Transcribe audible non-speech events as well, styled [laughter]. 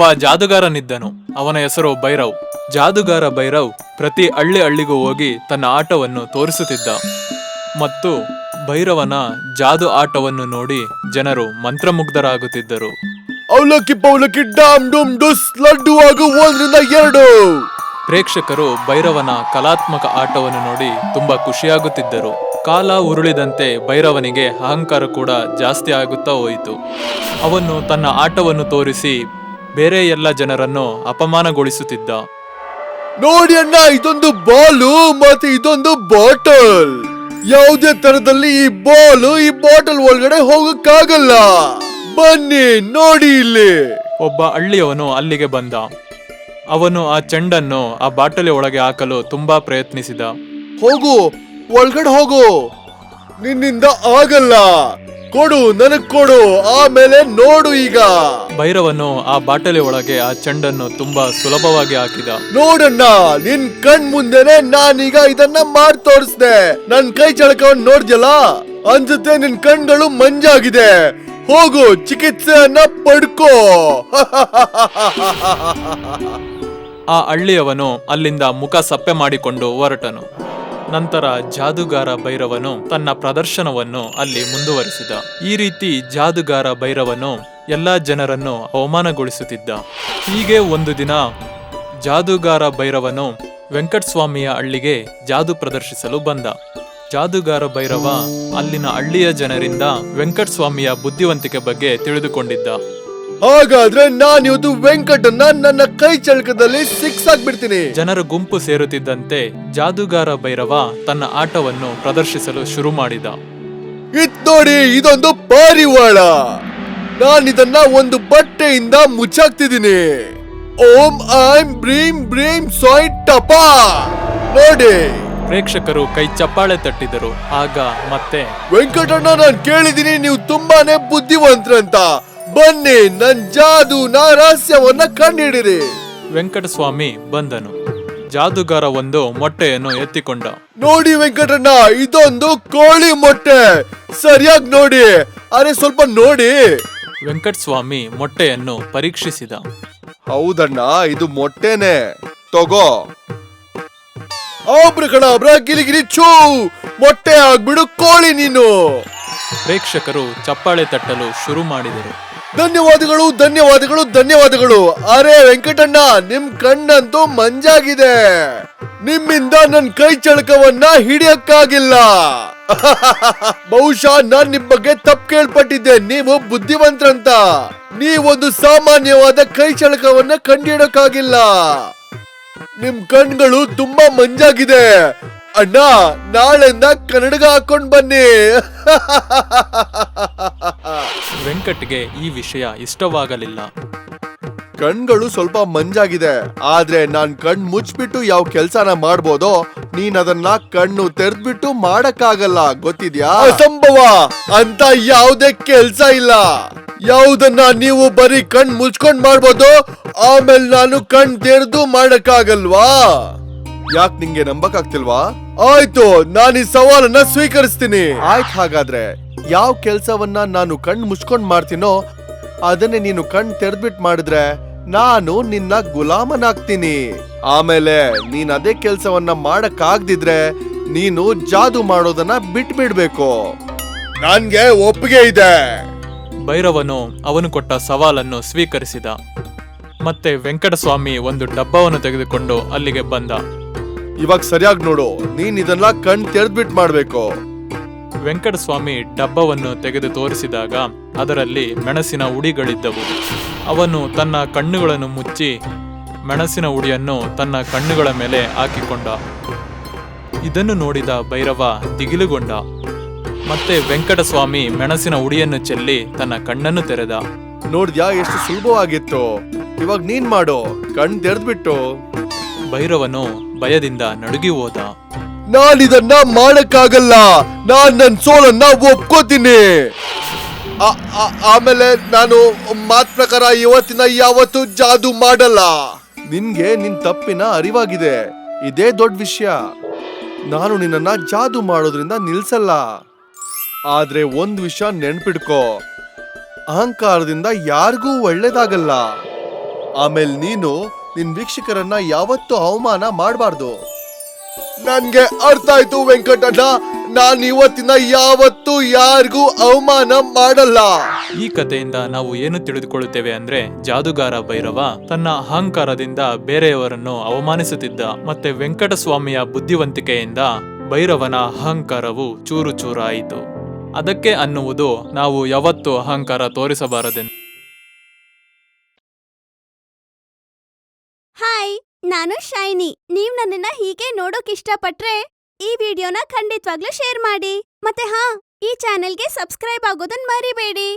ಒಬ್ಬ ಜಾದುಗಾರನಿದ್ದನು. ಅವನ ಹೆಸರು ಭೈರವ್. ಜಾದುಗಾರ ಭೈರವ್ ಪ್ರತಿ ಹಳ್ಳಿ ಹಳ್ಳಿಗೂ ಹೋಗಿ ತನ್ನ ಆಟವನ್ನು ತೋರಿಸುತ್ತಿದ್ದ. ಮತ್ತು ಭೈರವನ ಜಾದು ಆಟವನ್ನು ನೋಡಿ ಜನರು ಮಂತ್ರಮುಗ್ಧರಾಗುತ್ತಿದ್ದರು. ಅವಲಕ್ಕಿ ಪೌಲಕ್ಕಿ ಡಾಮ್ ಡುಮ್ ಡುಸ್ ಲಡ್ಡು ಹಾಗೂ ಒಂದರಿಂದ ಎರಡು. ಪ್ರೇಕ್ಷಕರು ಭೈರವನ ಕಲಾತ್ಮಕ ಆಟವನ್ನು ನೋಡಿ ತುಂಬಾ ಖುಷಿಯಾಗುತ್ತಿದ್ದರು. ಕಾಲ ಉರುಳಿದಂತೆ ಭೈರವನಿಗೆ ಅಹಂಕಾರ ಕೂಡ ಜಾಸ್ತಿ ಆಗುತ್ತಾ ಹೋಯಿತು. ಅವನು ತನ್ನ ಆಟವನ್ನು ತೋರಿಸಿ ಬೇರೆ ಎಲ್ಲ ಜನರನ್ನು ಅಪಮಾನಗೊಳಿಸುತ್ತಿದ್ದ. ನೋಡಿ ಅಣ್ಣ ಇದೊಂದು ಬಾಲು ಮತ್ತೆ ಇದೊಂದು ಬಾಟಲ್. ಯಾವುದೇ ತರದಲ್ಲಿ ಈ ಬಾಲು ಈ ಬಾಟಲ್ ಒಳಗಡೆ ಹೋಗಕ್ಕಾಗಲ್ಲ. ಬನ್ನಿ ನೋಡಿ ಇಲ್ಲಿ. ಒಬ್ಬ ಹಳ್ಳಿಯವನು ಅಲ್ಲಿಗೆ ಬಂದ. ಅವನು ಆ ಚೆಂಡನ್ನು ಆ ಬಾಟಲಿ ಒಳಗೆ ಹಾಕಲು ತುಂಬಾ ಪ್ರಯತ್ನಿಸಿದ. ಹೋಗು ಒಳಗಡೆ ಹೋಗು. ನಿನ್ನಿಂದ ಆಗಲ್ಲ. ಕೊಡು ನನಗ್ ಕೊಡು ಆಮೇಲೆ ನೋಡು ಈಗ. ಭೈರವನು ಆ ಬಾಟಲಿ ಒಳಗೆ ಆ ಚೆಂಡನ್ನು ತುಂಬಾ ಸುಲಭವಾಗಿ ಹಾಕಿದ. ನೋಡಣ್ಣ ನಿನ್ ಕಣ್ ಮುಂದೆನೆ ನಾನೀಗ ಇದನ್ನ ಮಾಡ್ ತೋರಿಸ್ದೆ. ನನ್ ಕೈ ಚಳಕವನ್ನ ನೋಡ್ದಲ್ಲ ಅನ್ಸುತ್ತೆ ನಿನ್ ಕಣ್ಗಳು ಮಂಜಾಗಿದೆ. ಹೋಗು ಚಿಕಿತ್ಸೆಯನ್ನ ಪಡ್ಕೋ. [laughs] ಆ ಹಳ್ಳಿಯವನು ಅಲ್ಲಿಂದ ಮುಖ ಸಪ್ಪೆ ಮಾಡಿಕೊಂಡು ಹೊರಟನು. ನಂತರ ಜಾದುಗಾರ ಭೈರವನು ತನ್ನ ಪ್ರದರ್ಶನವನ್ನು ಅಲ್ಲಿ ಮುಂದುವರಿಸಿದ. ಈ ರೀತಿ ಜಾದುಗಾರ ಭೈರವನು ಎಲ್ಲಾ ಜನರನ್ನು ಅವಮಾನಗೊಳಿಸುತ್ತಿದ್ದ. ಹೀಗೆ ಒಂದು ದಿನ ಜಾದುಗಾರ ಭೈರವನು ವೆಂಕಟಸ್ವಾಮಿಯ ಹಳ್ಳಿಗೆ ಜಾದು ಪ್ರದರ್ಶಿಸಲು ಬಂದ. ಜಾದುಗಾರ ಭೈರವ ಅಲ್ಲಿನ ಹಳ್ಳಿಯ ಜನರಿಂದ ವೆಂಕಟಸ್ವಾಮಿಯ ಬುದ್ಧಿವಂತಿಕೆ ಬಗ್ಗೆ ತಿಳಿದುಕೊಂಡಿದ್ದ. ಹಾಗಾದ್ರೆ ನಾನು ಇವತ್ತು ವೆಂಕಟನ್ನ ನನ್ನ ಕೈ ಚಳಕದಲ್ಲಿ ಸಿಕ್ಸ್ ಆಗ್ಬಿಡ್ತೀನಿ. ಜನರ ಗುಂಪು ಸೇರುತ್ತಿದ್ದಂತೆ ಜಾದುಗಾರ ಭೈರವ ತನ್ನ ಆಟವನ್ನು ಪ್ರದರ್ಶಿಸಲು ಶುರು ಮಾಡಿದ. ಇದ್ ನೋಡಿ ಇದೊಂದು ಪಾರಿವಾಳ. ನಾನು ಇದನ್ನ ಒಂದು ಬಟ್ಟೆಯಿಂದ ಮುಚ್ಚಾಕ್ತಿದ್ದೀನಿ. ಓಂ ಐಂ ಬ್ರೀಂ ಬ್ರೀಂ ಸಾಯ್ ಟಪಾ. ನೋಡಿ. ಪ್ರೇಕ್ಷಕರು ಕೈ ಚಪ್ಪಾಳೆ ತಟ್ಟಿದರು. ಆಗ ಮತ್ತೆ ವೆಂಕಟಣ್ಣ ನಾನು ಕೇಳಿದೀನಿ ನೀವು ತುಂಬಾನೇ ಬುದ್ಧಿವಂತರಂತ. ಬನ್ನಿ ನನ್ ಜಾದು ನಾ ರಹಸ್ಯವನ್ನ ಕಂಡಿಡಿರಿ. ವೆಂಕಟಸ್ವಾಮಿ ಬಂದನು. ಜಾದುಗಾರ ಒಂದು ಮೊಟ್ಟೆಯನ್ನು ಎತ್ತಿಕೊಂಡ. ನೋಡಿ ವೆಂಕಟಣ್ಣ ಇದೊಂದು ಕೋಳಿ ಮೊಟ್ಟೆ. ಸರಿಯಾಗಿ ನೋಡಿ. ಅರೆ ಸ್ವಲ್ಪ ನೋಡಿ. ವೆಂಕಟಸ್ವಾಮಿ ಮೊಟ್ಟೆಯನ್ನು ಪರೀಕ್ಷಿಸಿದ. ಹೌದಣ್ಣ ಇದು ಮೊಟ್ಟೆನೆ. ತಗೋ. ಆಬ್ರಕಡಾಬ್ರ ಗಿರಿಗಿರಿ ಚೂ ಮೊಟ್ಟೆ ಆಗ್ಬಿಡು ಕೋಳಿ ನೀನು. ಪ್ರೇಕ್ಷಕರು ಚಪ್ಪಾಳೆ ತಟ್ಟಲು ಶುರು ಮಾಡಿದರು. ಧನ್ಯವಾದಗಳು ಧನ್ಯವಾದಗಳು ಧನ್ಯವಾದಗಳು. ಅರೆ ವೆಂಕಟಣ್ಣ, ನಿಮ್ ಕಣ್ಣಂತೂ ಮಂಜಾಗಿದೆ. ನಿಮ್ಮಿಂದ ನನ್ ಕೈ ಚಳಕವನ್ನ ಹಿಡಿಯಕ್ಕಾಗಿಲ್ಲ. [laughs] ಬಹುಶಃ ನಾನ್ ನಿಮ್ ಬಗ್ಗೆ ತಪ್ಪು ಕೇಳ್ಪಟ್ಟಿದ್ದೆ, ನೀವು ಬುದ್ಧಿವಂತರಂತ. ನೀವೊಂದು ಸಾಮಾನ್ಯವಾದ ಕೈ ಚಳಕವನ್ನ ಕಂಡಿಡಕ್ಕಾಗಿಲ್ಲ ನಿಮ್ ಕಣ್ಗಳು ತುಂಬಾ ಮಂಜಾಗಿದೆ. ಅಣ್ಣ ನಾಳೆಯಿಂದ ಕನ್ನಡಗ ಹಾಕೊಂಡ್ ಬನ್ನಿ. ವೆಂಕಟ್ಗೆ ಈ ವಿಷಯ ಇಷ್ಟವಾಗಲಿಲ್ಲ. ಕಣ್ಗಳು ಸ್ವಲ್ಪ ಮಂಜಾಗಿದೆ ಆದ್ರೆ ನಾನ್ ಕಣ್ ಮುಚ್ಬಿಟ್ಟು ಯಾವ ಕೆಲ್ಸನ ಮಾಡ್ಬೋದೋ ನೀನ್ ಅದನ್ನ ಕಣ್ಣು ತೆರೆದ್ಬಿಟ್ಟು ಮಾಡಕ್ಕಾಗಲ್ಲ ಗೊತ್ತಿದ್ಯಾ? ಅಸಂಭವ! ಅಂತ ಯಾವ್ದೇ ಕೆಲ್ಸ ಇಲ್ಲ. ಯಾವ್ದನ್ನ ನೀವು ಬರೀ ಕಣ್ ಮುಚ್ಕೊಂಡ್ ಮಾಡ್ಬೋದು ಆಮೇಲೆ ನಾನು ಕಣ್ ತೆರೆದು ಮಾಡಕ್ಕಾಗಲ್ವಾ? ಯಾಕ್ ನಿಂಗೆ ನಂಬಕ್ ಆಗ್ತಿಲ್ವಾ ಆಯ್ತು, ನಾನು ಈ ಸವಾಲನ್ನ ಸ್ವೀಕರಿಸ್ತೀನಿ. ಆಯ್ತು ಹಾಗಾದ್ರೆ, ಯಾವ ಕೆಲ್ಸವನ್ನ ನಾನು ಕಣ್ ಮುಚ್ಕೊಂಡ್ ಮಾಡ್ತೀನೋ, ಅದನ್ನೇ ನೀನು ಕಣ್ ತೆರೆದ್ಬಿಟ್ ಮಾಡಿದ್ರೆ, ನಾನು ನಿನ್ನ ಗುಲಾಮನಾಗ್ತೀನಿ. ಆಮೇಲೆ, ನೀನ್ ಅದೇ ಕೆಲ್ಸವನ್ನ ಮಾಡಕ್ಕಾಗ್ದಿದ್ರೆ, ನೀನು ಜಾದು ಮಾಡೋದನ್ನ ಬಿಟ್ಬಿಡ್ಬೇಕು. ನನ್ಗೆ ಒಪ್ಪಿಗೆ ಇದೆ. ಭೈರವನು ಅವನು ಕೊಟ್ಟ ಸವಾಲನ್ನು ಸ್ವೀಕರಿಸಿದ. ಮತ್ತೆ ವೆಂಕಟಸ್ವಾಮಿ ಒಂದು ಡಬ್ಬವನ್ನು ತೆಗೆದುಕೊಂಡು ಅಲ್ಲಿಗೆ ಬಂದ. ಇವಾಗ ಸರಿಯಾಗಿ ನೋಡು ನೀನ್ ಇದನ್ನ ಕಣ್ ತೆರೆದ್ಬಿಟ್ ಮಾಡ್ಬೇಕು. ವೆಂಕಟಸ್ವಾಮಿ ಡಬ್ಬವನ್ನು ತೆಗೆದು ತೋರಿಸಿದಾಗ ಅದರಲ್ಲಿ ಮೆಣಸಿನ ಉಡಿಗಳಿದ್ದವು ಅವನು ತನ್ನ ಕಣ್ಣುಗಳನ್ನು ಮುಚ್ಚಿ ಮೆಣಸಿನ ಉಡಿಯನ್ನು ತನ್ನ ಕಣ್ಣುಗಳ ಮೇಲೆ ಹಾಕಿಕೊಂಡ. ಇದನ್ನು ನೋಡಿದ ಭೈರವ ದಿಗಿಲುಗೊಂಡ. ಮತ್ತೆ ವೆಂಕಟಸ್ವಾಮಿ ಮೆಣಸಿನ ಉಡಿಯನ್ನು ಚೆಲ್ಲಿ ತನ್ನ ಕಣ್ಣನ್ನು ತೆರೆದ. ನೋಡ್ದ್ಯಾ ಎಷ್ಟು ಸುಲಭವಾಗಿತ್ತು. ಇವಾಗ ನೀನ್ ಮಾಡು ಕಣ್ ತೆರೆದ್ಬಿಟ್ಟು. ಭೈರವನು ಭಯದಿಂದ ನಡುಗಿ ಹೋದ. ನಾನಿದನ್ನ ಮಾಡಕ್ಕಾಗಲ್ಲ. ನಾನ್ ನನ್ ಸೋಲನ್ನ ಒಪ್ಕೋತೀನಿ. ಆಮೇಲೆ ನಾನು ಮಾತ್ ಪ್ರಕಾರ ಇವತ್ತಿನ ಯಾವತ್ತು ಜಾದು ಮಾಡಲ್ಲ. ನಿನ್ಗೆ ನಿನ್ ತಪ್ಪಿನ ಅರಿವಾಗಿದೆ. ಇದೇ ದೊಡ್ಡ ವಿಷಯ. ನಾನು ನಿನ್ನನ್ನ ಜಾದು ಮಾಡೋದ್ರಿಂದ ನಿಲ್ಸಲ್ಲ. ಆದ್ರೆ ಒಂದ್ ವಿಷಯ ನೆನ್ಪಿಡ್ಕೋ ಅಹಂಕಾರದಿಂದ ಯಾರಿಗೂ ಒಳ್ಳೇದಾಗಲ್ಲ. ಆಮೇಲೆ ನೀನು ನಿನ್ ವೀಕ್ಷಕರನ್ನ ಯಾವತ್ತೂ ಅವಮಾನ ಮಾಡಬಾರ್ದು. ನನ್ಗೆ ಅರ್ಥ ಆಯ್ತು ವೆಂಕಟಣ್ಣ ನಾನ್ ಇವತ್ತಿನ ಯಾವತ್ತೂ ಯಾರಿಗೂ ಅವಮಾನ ಮಾಡಲ್ಲ. ಈ ಕಥೆಯಿಂದ ನಾವು ಏನು ತಿಳಿದುಕೊಳ್ಳುತ್ತೇವೆ ಅಂದ್ರೆ ಜಾದುಗಾರ ಭೈರವ ತನ್ನ ಅಹಂಕಾರದಿಂದ ಬೇರೆಯವರನ್ನು ಅವಮಾನಿಸುತ್ತಿದ್ದ ಮತ್ತೆ ವೆಂಕಟಸ್ವಾಮಿಯ ಬುದ್ಧಿವಂತಿಕೆಯಿಂದ ಭೈರವನ ಅಹಂಕಾರವು ಚೂರು ಚೂರಾಯಿತು. ಅದಕ್ಕೆ ಅನ್ನುವುದು ನಾವು ಯಾವತ್ತೂ ಅಹಂಕಾರ ತೋರಿಸಬಾರದೆಂದು ನಾನು ಶೈನಿ. ನೀವ್ ನನ್ನನ್ನ ಹೀಗೆ ನೋಡೋಕ್ ಇಷ್ಟಪಟ್ರೆ ಈ ವಿಡಿಯೋನ ಖಂಡಿತವಾಗ್ಲೂ ಶೇರ್ ಮಾಡಿ. ಮತ್ತೆ ಹಾ, ಈ ಚಾನೆಲ್ಗೆ ಸಬ್ಸ್ಕ್ರೈಬ್ ಆಗೋದನ್ ಮರಿಬೇಡಿ.